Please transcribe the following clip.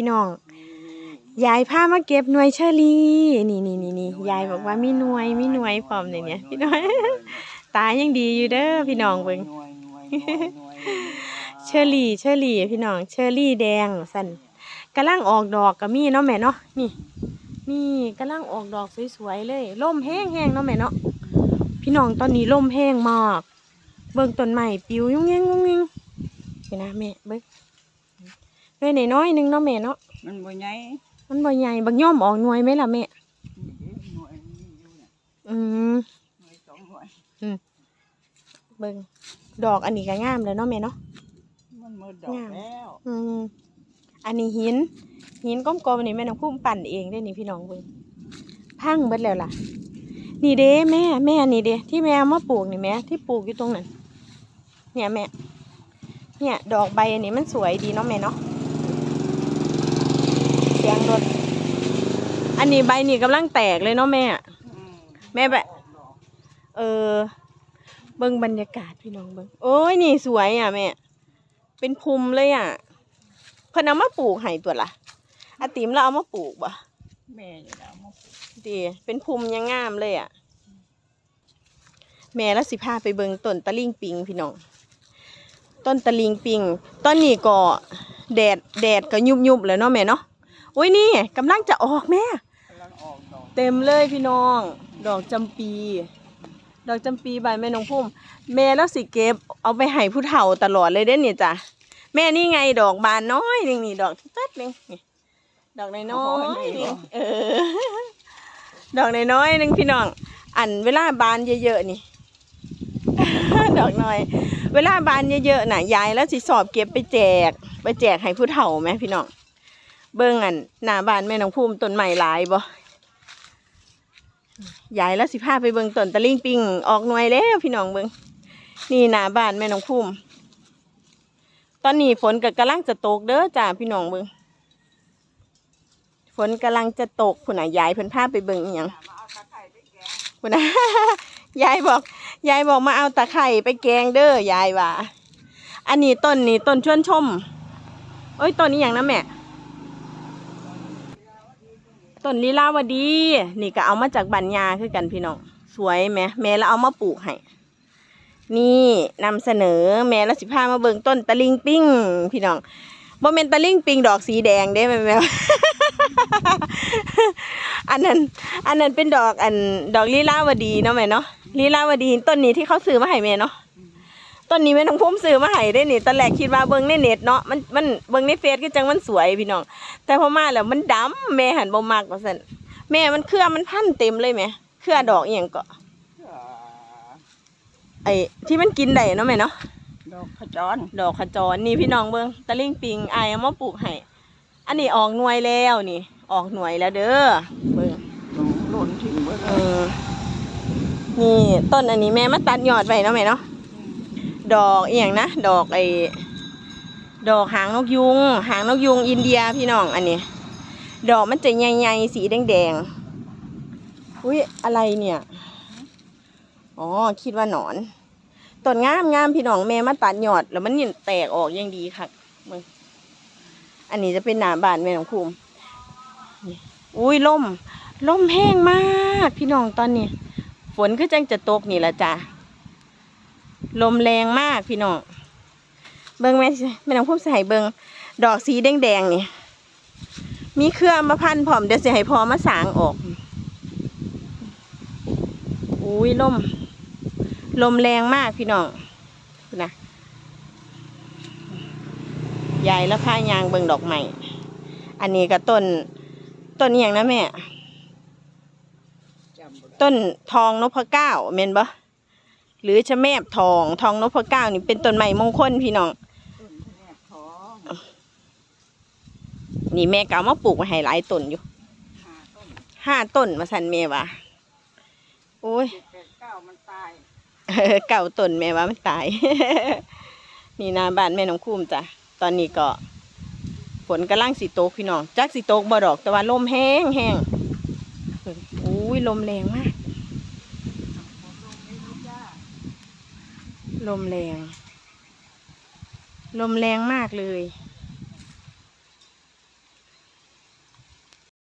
พี่น้องยายพามาเก็บหน่วยเชอรี่ นี่นี่นี่นี่ยายบอกว่ามีหน่วยมีหน่วยพร้อมเลยเนี่ยพี่น้อย ตายังดีอยู่เด้อพี่น้องเบิ่งเชอรี่เชอรี่พี่น้องเชอรี่แดงสั่นกำลังออกดอกก็มีเนาะแม่เนาะนี่นี่กำลังออกดอกสวยๆเลยล่มแห้งๆเนาะแม่เนาะพี่น้องตอนนี้ล่มแห้งมาก เบิ่งต้นใหม่ปิวยุ่งยิงยุ่งยิงนี่นะแม่เบิ่ง หน่วยน้อยๆหนึงเนาะแม่เนาะมันบ่ใหญ่มันบ่ใหญ่บางย่อมออกหน่วยไหมล่ะแม่นี่เด้หน่วยนี่อยู่เนี่ยอืมหน่วยสองหน่วยเบิ่งดอกอันนี้ก็งามเลยเนาะแม่เนาะ มันหมดดอกงาม แล้วอืมอันนี้หิน หินก้มๆอันนี้แม่น้องพุ่มปั่นเองได้อนี่พี่น้องเบิ่งพังเบิดแล้วล่ะ นี่เด้แม่แม่นี่เด้ที่แม่เอามาปลูกนี่แม่ที่ปลูกอยู่ตรงนั้นเนี่ยแม่เนี่ย ดอกใบอันนี้มันสวยดีเนาะแม่เนาะเสียงรถอันนี้ใบนี่กำลังแตกเลยเนาะแม่อืมแม่แบบเออ เบิ่งบรรยากาศพี่น้องเบิ่งโอ้ยนี่สวยอะแม่ เป็นภูมิเลยอะเพิ่นเอามาปลูกให้ตัวละอาติมเราเอามาปลูกบ่แม่อยู่แล้วมาปลูกดีเป็นภูมิยังงามเลยอะ แม่แล้วสิพาไปเบิ่งต้นตะลิงปิงพี่น้อง ต้นตะลิงปิง ต้นนี้ก็แดดแดดก็ยุบยุบๆแล้วเนาะแม่เนาะโอ้ยนี่กำลังจะออกแม่ กำลังออกดอกเต็มเลยพี่น้อง ดอกจำปี ดอกจำปีใบแม่น้องพุ่ม แม่แล้วสิเก็บเอาไปให้ผู้เฒ่าตลอดเลยเด้เนี่ยจ้ะแม่นี่ไงดอกบานน้อยนึงนี่ดอกตัดนึงนี่ดอกน้อยๆนี่เออ ดอกน้อยๆนึงพี่น้อง อันเวลาบานเยอะๆนี่ ดอกน้อย เวลาบานเยอะๆน่ะยายแล้วสิสอบเก็บไปแจก ไปแจกให้ผู้เฒ่าไหมพี่น้อง เบิ่งอันหน้าบ้านแม่น้องพุ่มต้นใหม่หลายบ่ยายแล้วสิพาไปเบิ่งต้นตะลิ่งปิงออกหน่วยแล้วพี่น้องเบิ่งนี่หน้าบ้านแม่น้องพุ่มตอนนี้ฝนก็กำลังจะตกเด้อจ้าพี่น้องเบิ่งฝนกำลังจะตกพุ่นน่ะยายเพิ่นพาไปเบิ่งอีหยังคุณน่ะยายบอกยายบอกมาเอาตะไคร่ไปแกงเด้อยายว่าอันนี้ต้นนี้ต้นชวนชม เอ้ยต้นนี้อย่างนะแม่ ต้นลีลาวดี นี่ก็เอามาจากบัญญาคือกันพี่น้องสวยไหมแม่แล้วเอามาปลูกให้นี่นำเสนอแม่แล้วสิพามาเบิ่งต้นตะลิงปิ้งพี่น้องบ่แม่นตะลิงปิงดอกสีแดงเด้แม่แม่อันนั้นอันนั้นเป็นดอกอันดอกลีลาวดีเนาะแม่เนาะลีลาวดีต้นนี้ที่เขาซื้อมาให้แม่เนาะ ต้นนี้แม่น้องพุ่มซื้อมาให้ได้นี่ตอนแรกคิดว่าเบิ่งในเน็ตเนาะมันมันเบิ่งในเฟซก็จังมันสวยพี่น้อง แต่พอมาแล้วมันดำแม่หันบ่มักว่าซั่นแม่มันเครือมันพันเต็มเลยแม่เครือดอกอีหยังก็อ่าไอ้ที่มันกินได้เนาะแม่เนาะดอกขจรดอกขจรนี่พี่น้องเบิ่งตะลิงปิงอายเอามาปลูกให้อันนี้ออกหน่วยแล้วนี่ ออกหน่วยแล้วเด้อเบิ่งตรงหล่นทิ้งไว้เอเลยอนี่ต้นอันนี้แม่มาตัดยอดไว้เนาะแม่เนาะ ดอกอีหยังนะ ดอกไอ้ดอกหางนกยุง หางนกยุงอินเดียพี่น้องอันนี้ ดอกมันจะใหญ่ๆสีแดงๆอุ้ยอะไรเนี่ยอ๋อคิดว่าหนอนต้นงามงามพี่น้องแม่มาตัดยอด แล้วมันนี่แตกออกอยังดีค่ะมึงอันนี้จะเป็นหนาบานแม่ของภูมินี่อุ้ยล่มล่มแห้งมาก พี่น้องตอนนี้ ฝนคือจังจะตกนี่ละจ้ะ ลมแรงมากพี่น้องเบิ้งแม่แม่น้องภูมิใส่เบิ้งดอกสีแดงๆนี่มีเครือมาพันพร้อมเดี๋ยวสิให้พอมาสางออกอุ้ยลม ลมแรงมากพี่น้องนะยายแล้วพายางเบิงดอกใหม่ อันนี้ก็ต้น ต้นอย่างนะแม่ ต้นทองนพเก้าเมนบ่ หรือชะแมบทอง ทองนพเก้านี่เป็นต้นใหม่มงคลพี่น้องต้นแม่ท้องนี่แม่ก็เอามาปลูกไว้ให้หลายต้นอยู่ห้าต้นห้าต้นมาสันแม่ว่าโอ้ยเจ็ดแปดเก้ามันตายเออเก่าต้นแม่ว่ามันตาย นี่นาบ้านแม่น้องคุ้มจ้ะตอนนี้ก็ฝนกำลังสีตกพี่น้องจักสีตกบ่ดอกแต่ว่าลมแห้งแห้งอุ้ยลมแรงมาก ลมแรง ลมแรงมากเลย